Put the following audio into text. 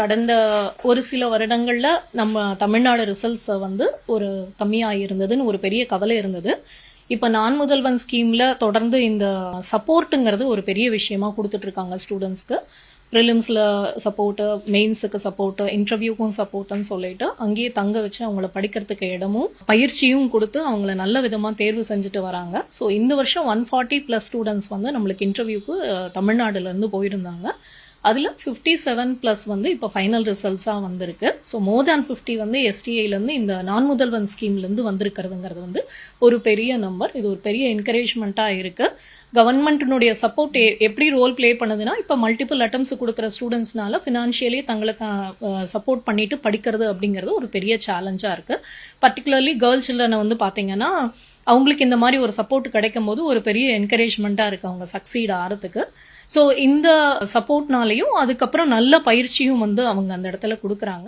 கடந்த ஒரு சில வருடங்களில் நம்ம தமிழ்நாடு ரிசல்ட்ஸ் வந்து ஒரு கம்மியாக இருந்ததுன்னு ஒரு பெரிய கவலை இருந்தது. இப்போ நான் முதல்வன் ஸ்கீமில் தொடர்ந்து இந்த சப்போர்ட்டுங்கிறது ஒரு பெரிய விஷயமா கொடுத்துட்ருக்காங்க ஸ்டூடெண்ட்ஸ்க்கு ப்ரிலிம்ஸில் சப்போர்ட்டு மெயின்ஸுக்கு சப்போர்ட்டு இன்டர்வியூக்கும் சப்போர்ட்டுன்னு சொல்லிட்டு அங்கேயே தங்க வச்சு அவங்கள படிக்கிறதுக்கு இடமும் பயிற்சியும் கொடுத்து அவங்கள நல்ல விதமாக தேர்வு செஞ்சுட்டு வராங்க. ஸோ இந்த வருஷம் ஒன் ஃபார்ட்டி ப்ளஸ் ஸ்டூடெண்ட்ஸ் வந்து நம்மளுக்கு இன்டர்வியூக்கு தமிழ்நாடுலேருந்து போயிருந்தாங்க. அதில் ஃபிஃப்டி செவன் ப்ளஸ் வந்து இப்போ ஃபைனல் ரிசல்ட்ஸாக வந்திருக்கு. ஸோ மோர் தேன் ஃபிஃப்டி வந்து எஸ்டிஐலேருந்து இந்த நான் முதல்வன் ஸ்கீம்லேருந்து வந்திருக்கிறதுங்கிறது வந்து ஒரு பெரிய நம்பர் இது ஒரு பெரிய என்கரேஜ்மெண்ட்டாக இருக்குது கவர்மெண்ட்டினுடைய சப்போர்ட் எப்படி ரோல் ப்ளே பண்ணுதுன்னா இப்போ மல்டிபிள் அட்டம்ஸ் கொடுக்குற ஸ்டூடெண்ட்ஸ்னால ஃபினான்ஷியலி தங்களை சப்போர்ட் பண்ணிட்டு படிக்கிறது அப்படிங்கிறது ஒரு பெரிய சேலஞ்சாக இருக்குது பர்டிகுலர்லி கேர்ள் சில்ட்ரனை வந்து பார்த்தீங்கன்னா அவங்களுக்கு இந்த மாதிரி ஒரு சப்போர்ட் கிடைக்கும் போது ஒரு பெரிய என்கரேஜ்மெண்ட்டாக இருக்குது அவங்க சக்சீட் ஆகிறதுக்கு ஸோ இந்த சப்போர்ட்னாலையும் அதுக்கப்புறம் நல்ல பயிற்சியும் வந்து அவங்க அந்த இடத்துல கொடுக்குறாங்க.